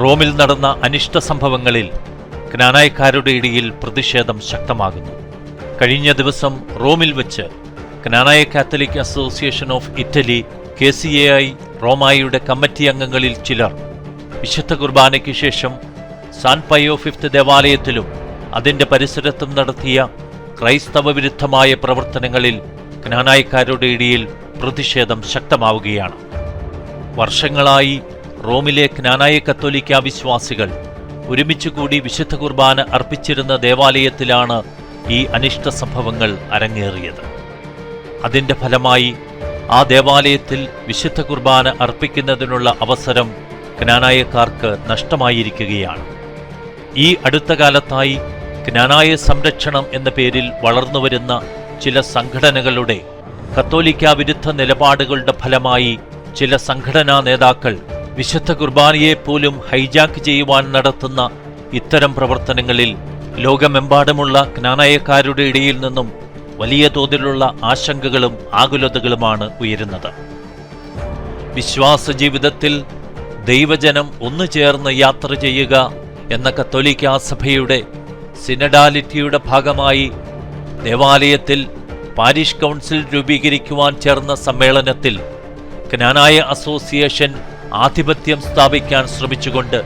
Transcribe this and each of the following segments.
റോമിൽ നടന്ന അനിഷ്ട സംഭവങ്ങളിൽ ക്നാനായക്കാരുടെ ഇടയിൽ പ്രതിഷേധം ശക്തമാകുന്നു. കഴിഞ്ഞ ദിവസം റോമിൽ വെച്ച് Knanaya Catholic association of Italy K C A I റോമായിയുടെ committee അംഗങ്ങളിൽ ചിലർ വിശുദ്ധ കുർബാനയ്ക്ക് ശേഷം സാൻ പയോ ഫിഫ്ത് ദേവാലയത്തിലും അതിന്റെ പരിസരത്തും നടത്തിയ ക്രൈസ്തവ വിരുദ്ധമായ പ്രവർത്തനങ്ങളിൽ ജ്ഞാനായക്കാരുടെ ഇടയിൽ പ്രതിഷേധം ശക്തമാവുകയാണ്. വർഷങ്ങളായി റോമിലെ ജ്ഞാനായ കത്തോലിക്ക വിശ്വാസികൾ ഒരുമിച്ച് കൂടി വിശുദ്ധ കുർബാന അർപ്പിച്ചിരുന്ന ദേവാലയത്തിലാണ് ഈ അനിഷ്ട സംഭവങ്ങൾ അരങ്ങേറിയത്. അതിന്റെ ഫലമായി ആ ദേവാലയത്തിൽ വിശുദ്ധ കുർബാന അർപ്പിക്കുന്നതിനുള്ള അവസരം ജ്ഞാനായക്കാർക്ക് നഷ്ടമായിരിക്കുകയാണ്. ഈ അടുത്ത കാലത്തായി ജ്ഞാനായ സംരക്ഷണം എന്ന പേരിൽ വളർന്നുവരുന്ന ചില സംഘടനകളുടെ കത്തോലിക്ക വിരുദ്ധ നിലപാടുകളുടെ ഫലമായി ചില സംഘടനാ നേതാക്കൾ വിശുദ്ധ കുർബാനയെ പോലും ഹൈജാക്ക് ചെയ്യുവാൻ നടത്തുന്ന ഇത്തരം പ്രവർത്തനങ്ങളിൽ ലോകമെമ്പാടുമുള്ള ജ്ഞാനായക്കാരുടെ ഇടയിൽ നിന്നും വലിയ തോതിലുള്ള ആശങ്കകളും ആകുലതകളുമാണ് ഉയരുന്നത്. വിശ്വാസ ജീവിതത്തിൽ ദൈവജനം ഒന്നു ചേർന്ന് യാത്ര ചെയ്യുക എന്ന കത്തോലിക്ക സഭയുടെ സിനഡാലിറ്റിയുടെ ഭാഗമായി ദേവാലയത്തിൽ പാരിഷ് കൗൺസിൽ രൂപീകരിക്കുവാൻ ചേർന്ന സമ്മേളനത്തിൽ ജ്ഞാനായ അസോസിയേഷൻ ആധിപത്യം സ്ഥാപിക്കാൻ ശ്രമിച്ചുകൊണ്ട്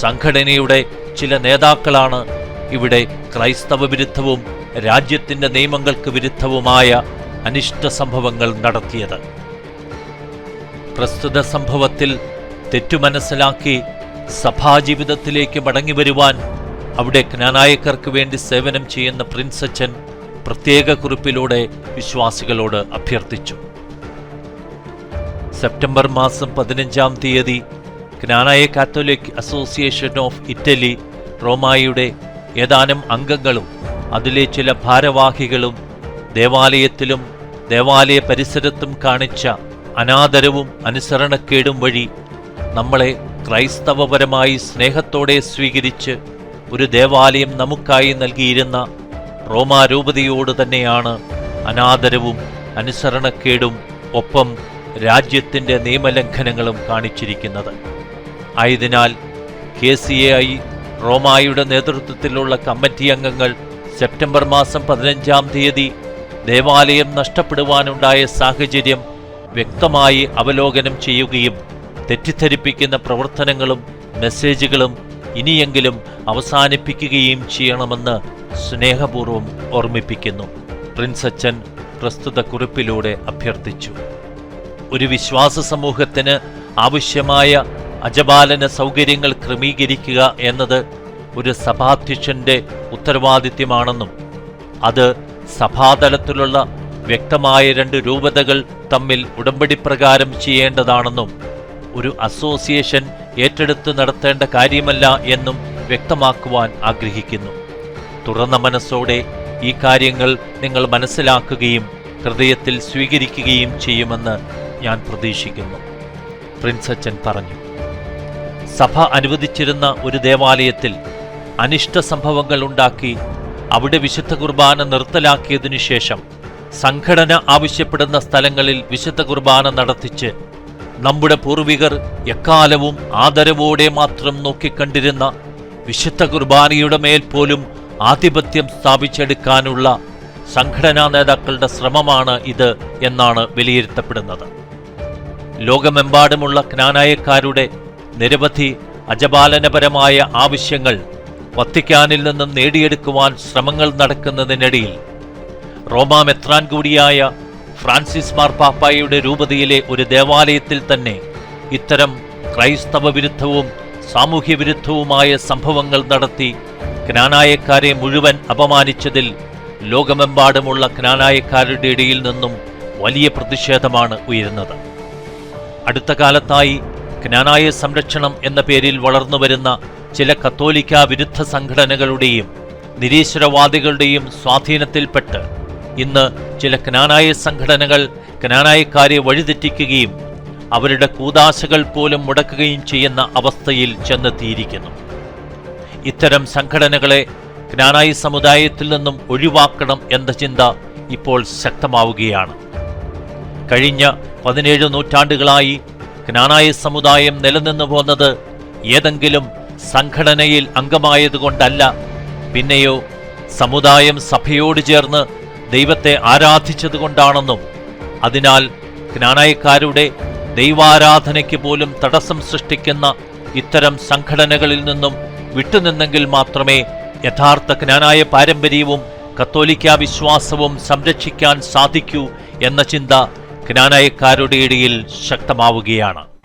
സംഘടനയുടെ ചില നേതാക്കളാണ് ഇവിടെ ക്രൈസ്തവ വിരുദ്ധവും രാജ്യത്തിന്റെ നിയമങ്ങൾക്ക് വിരുദ്ധവുമായ അനിഷ്ട സംഭവങ്ങൾ നടത്തിയത്. പ്രസ്തുത സംഭവത്തിൽ തെറ്റു തെറ്റുമനസ്സിലാക്കി സഭാജീവിതത്തിലേക്ക് മടങ്ങിവരുവാൻ അവിടെ ജ്ഞാനായക്കർക്ക് വേണ്ടി സേവനം ചെയ്യുന്ന പ്രിൻസച്ചൻ പ്രത്യേക കുറിപ്പിലൂടെ വിശ്വാസികളോട് അഭ്യർത്ഥിച്ചു. സെപ്റ്റംബർ മാസം പതിനഞ്ചാം തീയതി Knanaya Catholic association of Italy റോമായുടെ ഏതാനും അംഗങ്ങളും അതിലെ ചില ഭാരവാഹികളും ദേവാലയത്തിലും ദേവാലയ പരിസരത്തും കാണിച്ച അനാദരവും അനുസരണക്കേടും വഴി നമ്മളെ ക്രൈസ്തവപരമായി സ്നേഹത്തോടെ സ്വീകരിച്ച് ഒരു ദേവാലയം നമുക്കായി നൽകിയിരുന്ന റോമാരൂപതയോട് തന്നെയാണ് അനാദരവും അനുസരണക്കേടും ഒപ്പം രാജ്യത്തിന്റെ നിയമലംഘനങ്ങളും കാണിച്ചിരിക്കുന്നത്. ആയതിനാൽ കെ സി എ ഐ റോമായുടെ നേതൃത്വത്തിലുള്ള കമ്മിറ്റി അംഗങ്ങൾ സെപ്റ്റംബർ മാസം പതിനഞ്ചാം തീയതി ദേവാലയം നഷ്ടപ്പെടുവാനുണ്ടായ സാഹചര്യം വ്യക്തമായി അവലോകനം ചെയ്യുകയും തെറ്റിദ്ധരിപ്പിക്കുന്ന പ്രവർത്തനങ്ങളും മെസ്സേജുകളും ഇനിയെങ്കിലും അവസാനിപ്പിക്കുകയും ചെയ്യണമെന്ന് സ്നേഹപൂർവം ഓർമ്മിപ്പിക്കുന്നു. പ്രിൻസ് അച്ഛൻ പ്രസ്തുത കുറിപ്പിലൂടെ അഭ്യർത്ഥിച്ചു. ഒരു വിശ്വാസ സമൂഹത്തിന് ആവശ്യമായ അജപാലന സൗകര്യങ്ങൾ ക്രമീകരിക്കുക എന്നത് ഒരു സഭാധ്യക്ഷന്റെ ഉത്തരവാദിത്യമാണെന്നും അത് സഭാതലത്തിലുള്ള വ്യക്തമായ രണ്ട് രൂപതകൾ തമ്മിൽ ഉടമ്പടി പ്രകാരം ചെയ്യേണ്ടതാണെന്നും ഒരു അസോസിയേഷൻ ഏറ്റെടുത്ത് നടത്തേണ്ട കാര്യമല്ല എന്നും വ്യക്തമാക്കുവാൻ ആഗ്രഹിക്കുന്നു. തുറന്ന മനസ്സോടെ ഈ കാര്യങ്ങൾ നിങ്ങൾ മനസ്സിലാക്കുകയും ഹൃദയത്തിൽ സ്വീകരിക്കുകയും ചെയ്യുമെന്ന് ഞാൻ പ്രതീക്ഷിക്കുന്നു. പ്രിൻസ് അച്ചൻ പറഞ്ഞു സഭ അനുവദിച്ചിരുന്ന ഒരു ദേവാലയത്തിൽ അനിഷ്ട സംഭവങ്ങൾ ഉണ്ടാക്കി അവിടെ വിശുദ്ധ കുർബാന നിർത്തലാക്കിയതിനു ശേഷം സംഘടന ആവശ്യപ്പെടുന്ന സ്ഥലങ്ങളിൽ വിശുദ്ധ കുർബാന നടത്തിച്ച് നമ്മുടെ പൂർവികർ എക്കാലവും ആദരവോടെ മാത്രം നോക്കിക്കണ്ടിരുന്ന വിശുദ്ധ കുർബാനയുടെ മേൽ പോലും ആധിപത്യം സ്ഥാപിച്ചെടുക്കാനുള്ള സംഘടനാ നേതാക്കളുടെ ശ്രമമാണ് ഇത് എന്നാണ് വിലയിരുത്തപ്പെടുന്നത്. ലോകമെമ്പാടുമുള്ള ജ്ഞാനായക്കാരുടെ നിരവധി അജപാലനപരമായ ആവശ്യങ്ങൾ വത്തിക്കാനിൽ നിന്നും നേടിയെടുക്കുവാൻ ശ്രമങ്ങൾ നടക്കുന്നതിനിടയിൽ റോമാ മെത്രാൻ കൂടിയായ ഫ്രാൻസിസ് മാർപ്പാപ്പായുടെ രൂപതയിലെ ഒരു ദേവാലയത്തിൽ തന്നെ ഇത്തരം ക്രൈസ്തവ വിരുദ്ധവും സാമൂഹ്യ വിരുദ്ധവുമായ സംഭവങ്ങൾ നടത്തി ജ്ഞാനായക്കാരെ മുഴുവൻ അപമാനിച്ചതിൽ ലോകമെമ്പാടുമുള്ള ജ്ഞാനായക്കാരുടെ ഇടയിൽ നിന്നും വലിയ പ്രതിഷേധമാണ് ഉയരുന്നത്. അടുത്ത കാലത്തായി ജ്ഞാനായ സംരക്ഷണം എന്ന പേരിൽ വളർന്നുവരുന്ന ചില കത്തോലിക്ക വിരുദ്ധ സംഘടനകളുടെയും നിരീശ്വരവാദികളുടെയും സ്വാധീനത്തിൽപ്പെട്ട് ഇന്ന് ചില ജ്ഞാനായ സംഘടനകൾ ജ്ഞാനായക്കാരെ വഴിതെറ്റിക്കുകയും അവരുടെ കൂതാശകൾ പോലും മുടക്കുകയും ചെയ്യുന്ന അവസ്ഥയിൽ ചെന്നെത്തിയിരിക്കുന്നു. ഇത്തരം സംഘടനകളെ ജ്ഞാനായി സമുദായത്തിൽ നിന്നും ഒഴിവാക്കണം എന്ന ചിന്ത ഇപ്പോൾ ശക്തമാവുകയാണ്. കഴിഞ്ഞ പതിനേഴ് നൂറ്റാണ്ടുകളായി ജ്ഞാനായ സമുദായം നിലനിന്നു പോന്നത് ഏതെങ്കിലും സംഘടനയിൽ അംഗമായതുകൊണ്ടല്ല. പിന്നെയോ സമുദായം സഭയോട് ചേർന്ന് ദൈവത്തെ ആരാധിച്ചതുകൊണ്ടാണെന്നും അതിനാൽ ജ്ഞാനായക്കാരുടെ ദൈവാരാധനയ്ക്ക് പോലും തടസ്സം സൃഷ്ടിക്കുന്ന ഇത്തരം സംഘടനകളിൽ നിന്നും വിട്ടുനിന്നെങ്കിൽ മാത്രമേ യഥാർത്ഥ ജ്ഞാനായ പാരമ്പര്യവും കത്തോലിക്ക വിശ്വാസവും സംരക്ഷിക്കാൻ സാധിക്കൂ എന്ന ചിന്ത ജ്ഞാനായക്കാരുടെ ഇടയിൽ ശക്തമാവുകയാണ്.